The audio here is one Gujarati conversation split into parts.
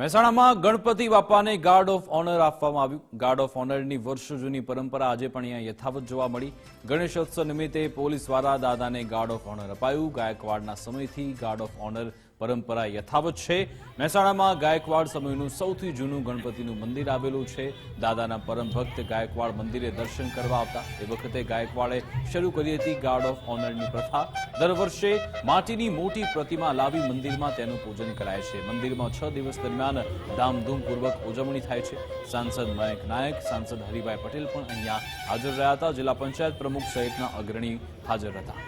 મહેસાણામાં ગણપતિ બાપાને ગાર્ડ ઓફ ઓનર આપવામાં આવ્યું. ગાર્ડ ઓફ ઓનરની વર્ષો જૂની પરંપરા આજે પણ અહીંયા યથાવત જોવા મળી. ગણેશોત્સવ નિમિત્તે પોલીસ દ્વારા દાદાને ગાર્ડ ઓફ ઓનર અપાયું. ગાયકવાડના સમયથી ગાર્ડ ઓફ ઓનર પરંપરા યથાવત છે. મહેસાણામાં ગાયકવાડ સમયનું સૌથી જૂનું ગણપતિનું મંદિર આવેલું છે. દાદાના પરમ ભક્ત ગાયકવાડ મંદિરે દર્શન કરવા આવતા. એ વખતે ગાયકવાડે શરૂ કરી હતી ગાર્ડ ઓફ ઓનરની પ્રથા. દર વર્ષે માટીની મોટી પ્રતિમા લાવી મંદિરમાં તેનું પૂજન કરાય છે. મંદિરમાં છ દિવસ દરમિયાન ધામધૂમપૂર્વક ઉજવણી થાય છે. સાંસદ મયંક નાયક, સાંસદ હરિભાઈ પટેલ પણ અહીંયા હાજર રહ્યા હતા. જિલ્લા પંચાયત પ્રમુખ સહિતના અગ્રણી હાજર હતા.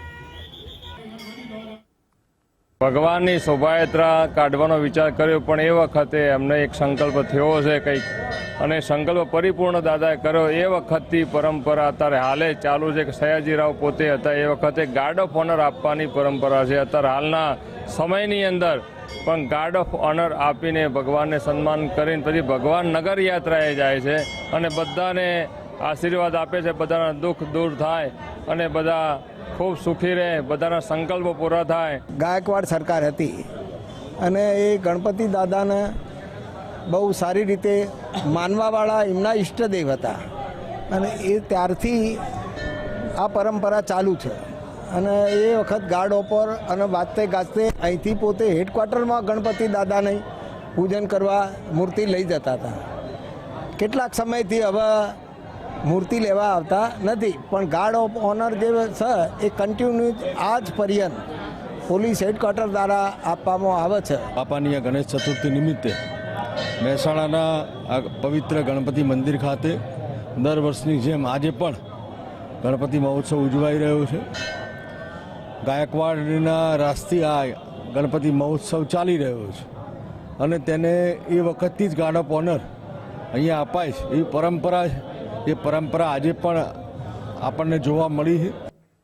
ભગવાનની શોભાયાત્રા કાઢવાનો વિચાર કર્યો, પણ એ વખતે એમને એક સંકલ્પ થયો છે કંઈક અને સંકલ્પ પરિપૂર્ણ દાદાએ કર્યો. એ વખતથી પરંપરા અત્યારે હાલે ચાલુ છે કે સયાજીરાવ પોતે હતા. એ વખતે ગાર્ડ ઓફ ઓનર આપવાની પરંપરા છે. અત્યારે હાલના સમયની અંદર પણ ગાર્ડ ઓફ ઓનર આપીને ભગવાનને સન્માન કરીને પછી ભગવાન નગર યાત્રાએ જાય છે અને બધાને આશીર્વાદ આપે છે. બધાના દુઃખ દૂર થાય અને બધા ખૂબ સુખી રહે. બધાના સંકલ્પો પૂરા થાય. ગાયકવાડ સરકાર હતી અને એ ગણપતિ દાદાને બહુ સારી રીતે માનવાવાળા એમના ઈષ્ટદેવ હતા. અને એ ત્યારથી આ પરંપરા ચાલુ છે. અને એ વખત ગાર્ડ ઓપર અને વાજતે ગાજતે અહીંથી પોતે હેડક્વાર્ટરમાં ગણપતિ દાદાને પૂજન કરવા મૂર્તિ લઈ જતા હતા. કેટલાક સમયથી હવે મૂર્તિ લેવા આવતા નથી. પણ ગાર્ડ ઓફ ઓનર જે છે, એ કન્ટિન્યુ આજ પર્યંત પોલીસ હેડક્વાર્ટર દ્વારા આપવામાં આવે છે. બાપાની ગણેશ ચતુર્થી નિમિત્તે મહેસાણાના આ પવિત્ર ગણપતિ મંદિર ખાતે દર વર્ષની જેમ આજે પણ ગણપતિ મહોત્સવ ઉજવાઈ રહ્યો છે. ગાયકવાડના રાસથી આ ગણપતિ મહોત્સવ ચાલી રહ્યો છે અને તેને એ વખતથી જ ગાર્ડ ઓફ ઓનર અહીંયા અપાય છે. એવી પરંપરા છે. એ પરંપરા આજે પણ આપણને જોવા મળી છે.